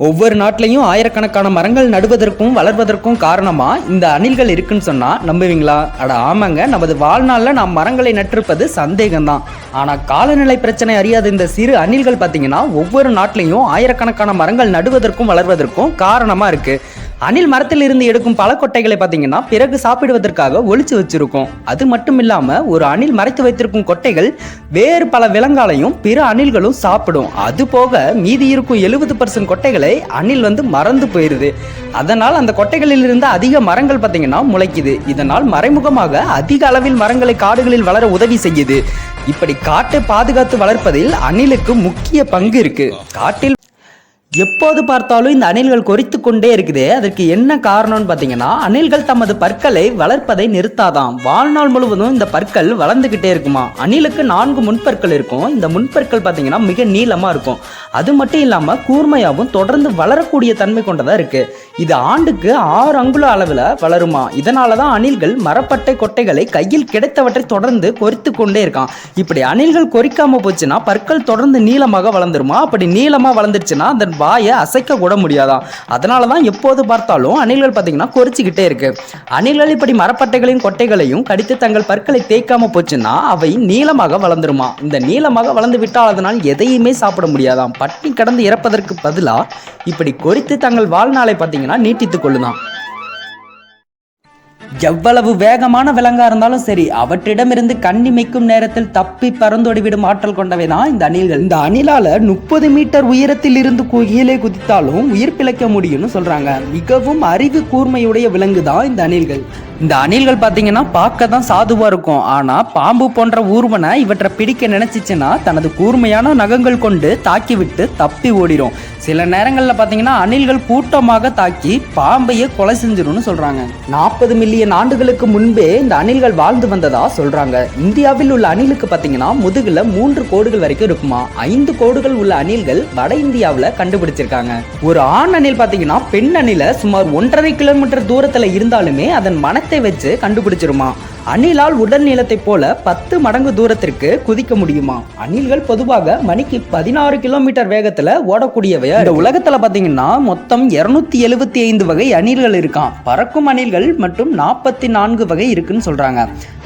ஒவ்வொரு நாட்டிலையும் ஆயிரக்கணக்கான மரங்கள் நடுவதற்கும் வளர்வதற்கும் காரணமாக இந்த அணில்கள் இருக்குன்னு சொன்னால் நம்புவீங்களா? அட ஆமாங்க. நமது வாழ்நாளில் நாம் மரங்களை நட்டிருப்பது சந்தேகம்தான். ஆனால் காலநிலை பிரச்சனை அறியாத இந்த சிறு அணில்கள் பார்த்தீங்கன்னா ஒவ்வொரு நாட்டிலையும் ஆயிரக்கணக்கான மரங்கள் நடுவதற்கும் வளர்வதற்கும் காரணமாக இருக்குது அணில் மரத்தில் இருந்து எடுக்கும் பல கொட்டைகளை பார்த்தீங்கன்னா பிறகு சாப்பிடுவதற்காக ஒழிச்சு வச்சிருக்கும். அது மட்டும் இல்லாம ஒரு அணில் மறைத்து வைத்திருக்கும் கொட்டைகள் வேறு பல விலங்காலையும் பிற அணில்களும் சாப்பிடும். அது போக மீதி இருக்கும் எழுபது பர்சன்ட் கொட்டைகளை அணில் வந்து மறந்து போயிருது. அதனால் அந்த கொட்டைகளில் இருந்து அதிக மரங்கள் பார்த்தீங்கன்னா முளைக்குது. இதனால் மறைமுகமாக அதிக அளவில் மரங்களை காடுகளில் வளர உதவி செய்யுது. இப்படி காட்டை பாதுகாத்து வளர்ப்பதில் அணிலுக்கு முக்கிய பங்கு இருக்கு. காட்டில் எப்போது பார்த்தாலும் இந்த அணில்கள் கொறித்து கொண்டே இருக்குது. அதற்கு என்ன காரணம்னு பார்த்தீங்கன்னா அணில்கள் தமது பற்களை வளர்ப்பதை நிறுத்தாதாம். வாழ்நாள் முழுவதும் இந்த பற்கள் வளர்ந்துக்கிட்டே இருக்குமா? அணிலுக்கு நான்கு முன்பற்கள் இருக்கும். இந்த முன்பற்கள் பார்த்தீங்கன்னா மிக நீளமாக இருக்கும். அது மட்டும் இல்லாமல் கூர்மையாகவும் தொடர்ந்து வளரக்கூடிய தன்மை கொண்டதாக இருக்கு. இது ஆண்டுக்கு ஆறு அங்குல அளவில் வளருமா? இதனால தான் அணில்கள் மரப்பட்டை கொட்டைகளை கையில் கிடைத்தவற்றை தொடர்ந்து கொறித்து கொண்டே இருக்கான் இப்படி அணில்கள் கொறிக்காம போச்சுன்னா பற்கள் தொடர்ந்து நீளமாக வளர்ந்துருமா? அப்படி நீளமாக வளர்ந்துருச்சுன்னா அதன் வாயை அசைக்க கூட முடியாதாம் அதனால தான் எப்போது பார்த்தாலும் அணில்கள் பார்த்தீங்கன்னா கொறிச்சிக்கிட்டே இருக்கு. அணில்கள் இப்படி மரப்பட்டைகளையும் கொட்டைகளையும் கடித்து தங்கள் பற்களை தேய்க்காம போச்சுன்னா அவை நீளமாக வளர்ந்துருமா? இந்த நீளமாக வளர்ந்து விட்டால் அதனால் எதையுமே சாப்பிட முடியாதாம். பட்டினி கடந்து இறப்பதற்கு பதிலாக இப்படி கொறித்து தங்கள் வாழ்நாளை பார்த்தீங்கன்னா நீட்டித்துக் கொள்ளுதான். எவ்வளவு வேகமான விலங்கா இருந்தாலும் சரி அவற்றிடமிருந்து கண்ணிமைக்கும் நேரத்தில் தப்பி பறந்தோடிவிடும் ஆற்றல் கொண்டவை தான் இந்த அணில்கள். இந்த அணிலால முப்பது மீட்டர் உயரத்தில் இருந்து கீழே குதித்தாலும் உயிர் பிழைக்க முடியும்னு சொல்றாங்க. மிகவும் அறிவு கூர்மையுடைய விலங்கு தான் இந்த அணில்கள். இந்த அணில்கள் பார்த்தீங்கன்னா பார்க்க தான் சாதுவா இருக்கும். ஆனா பாம்பு போன்ற ஊர்வனை இவற்றை பிடிக்க நினைச்சிச்சுன்னா தனது கூர்மையான நகங்கள் கொண்டு தாக்கி விட்டு தப்பி ஓடிடும் சில நேரங்களில் பார்த்தீங்கன்னா அணில்கள் கூட்டமாக தாக்கி பாம்பையே கொலை செஞ்சிரும்னு சொல்றாங்க. நாற்பது மில்லியன் ஆண்டுகளுக்கு முன்பே இந்த அணில்கள் வாழ்ந்து வந்ததா சொல்றாங்க. இந்தியாவில் உள்ள அணிலுக்கு பார்த்தீங்கன்னா முதுகுல மூன்று கோடுகள் வரைக்கும் இருக்குமா? ஐந்து கோடுகள் உள்ள அணில்கள் வட இந்தியாவில் கண்டுபிடிச்சிருக்காங்க. ஒரு ஆண் அணில் பார்த்தீங்கன்னா பெண் அணில சுமார் ஒன்றரை கிலோமீட்டர் தூரத்தில் இருந்தாலுமே அதன் மனத்தை வச்சு கண்டுபிடிச்சிருமா? அணிலால் உடல் நீளத்தை போல பத்து மடங்கு தூரத்திற்கு குதிக்க முடியுமா? அணில்கள் பொதுவாக மணிக்கு பதினாறு கிலோமீட்டர் வேகத்துல ஓடக்கூடியவை இந்த உலகத்துல பாத்தீங்கன்னா மொத்தம் இருநூத்தி எழுபத்தி ஐந்து வகை அணில்கள் இருக்கான் பறக்கும் அணில்கள் மற்றும் நாற்பத்தி நான்கு வகை இருக்குன்னு சொல்றாங்க.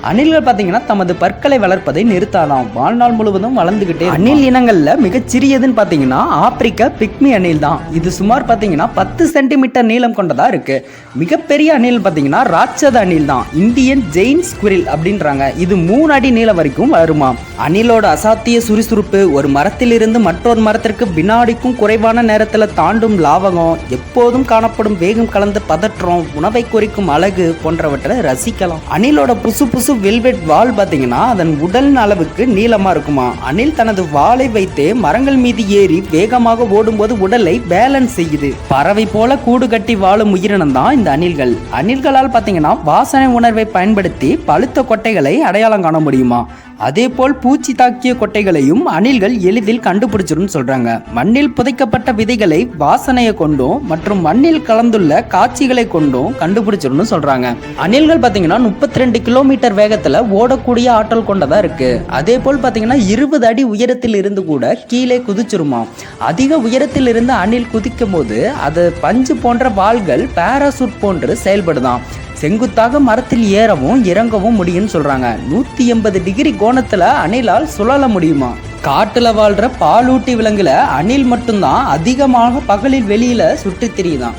அணில்கள் பார்த்தீங்கன்னா தமது பற்களை வளர்ப்பதை நிறுத்தாதாம் வாழ்நாள் முழுவதும் வளர்ந்துகிட்டே அணில் இனங்கள்ல மிக சிறியதுன்னு பாத்தீங்கன்னா ஆப்பிரிக்க பிக்மி அணில் தான். இது சுமார் பார்த்தீங்கன்னா பத்து சென்டிமீட்டர் நீளம் கொண்டதா இருக்கு. மிகப்பெரிய அணில் பாத்தீங்கன்னா ராட்சத அணில் தான். இந்தியன் ஜெயின் ஸ்குரில் அப்படின்றாங்க. இது மூணு அடி நீளம் வரைக்கும் வருமா அணிலோட அசாத்திய சுறுசுறுப்பு ஒரு மரத்திலிருந்து மற்றொரு மரத்திற்கு வினாடிக்கும் குறைவான நேரத்துல தாண்டும் லாவகம் எப்போதும் காணப்படும் வேகம் கலந்த பதற்றம் உணவை குறிக்கும் அழகு போன்றவற்றை ரசிக்கலாம். அணிலோட புசு புசு வெல்வெட் வால் பார்த்தீங்கன்னா அதன் உடல் அளவுக்கு நீளமாக இருக்குமா? அணில் தனது வாளை வைத்தே மரங்கள் மீது ஏறி வேகமாக ஓடும்போது உடலை பேலன்ஸ் செய்யுது. பறவை போல கூடு கட்டி வாழும் உயிரினம் தான் இந்த அணில்கள். அணில்களால் பார்த்தீங்கன்னா வாசனை உணர்வை பயன்படுத்தி பழுத்த கொட்டைகளை அடையாளம் காண முடியுமா? அதே போல் பூச்சி தாக்கிய கொட்டைகளையும் அணில்கள் எளிதில் கண்டுபிடிச்சிடும் சொல்றாங்க. மண்ணில் புதைக்கப்பட்ட விதைகளை வாசனையை கொண்டும் மற்றும் மண்ணில் கலந்துள்ள காட்சிகளை கொண்டும் கண்டுபிடிச்சிடும் சொல்றாங்க. அணில்கள் பாத்தீங்கன்னா முப்பத்தி ரெண்டு கிலோமீட்டர் வேகத்துல ஓடக்கூடிய ஆற்றல் கொண்டதா இருக்கு. அதே போல் பாத்தீங்கன்னா இருபது அடி உயரத்தில் இருந்து கூட கீழே குதிச்சிருமா. அதிக உயரத்தில் இருந்து அணில் குதிக்கும் போது அது பஞ்சு போன்ற வாள்கள் பாராசூட் போன்று செயல்படுதாம் செங்குத்தாக மரத்தில் ஏறவும் இறங்கவும் முடியும்னு சொல்றாங்க. நூத்தி எண்பது டிகிரி கோணத்துல அணிலால் சுழல முடியுமா? காட்டுல வாழ்ற பாலூட்டி விலங்குல அணில் மட்டும்தான் அதிகமாக பகலில் வெளியில சுற்றி திரியுதாம்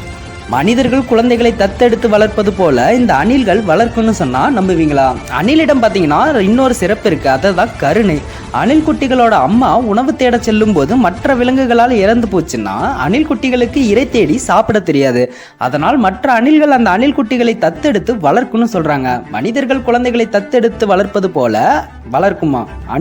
மனிதர்கள் குழந்தைகளை தத்தெடுத்து வளர்ப்பது போல இந்த அணில்கள் வளர்க்குன்னு சொன்னா நம்புவீங்களா? அணிலிடம் பார்த்தீங்கன்னா இன்னொரு சிறப்பு இருக்கு அதான் கருணை. அணில் குட்டிகளோட அம்மா உணவு தேட செல்லும் போது மற்ற விலங்குகளால் இறந்து போச்சுன்னா அணில் குட்டிகளுக்கு இரை தேடி சாப்பிட தெரியாது. அதனால் மற்ற அணில்கள் அந்த அணில் குட்டிகளை தத்தெடுத்து வளர்க்குன்னு சொல்றாங்க. மனிதர்கள் குழந்தைகளை தத்தெடுத்து வளர்ப்பது போல வளர்க்குமா? அணில்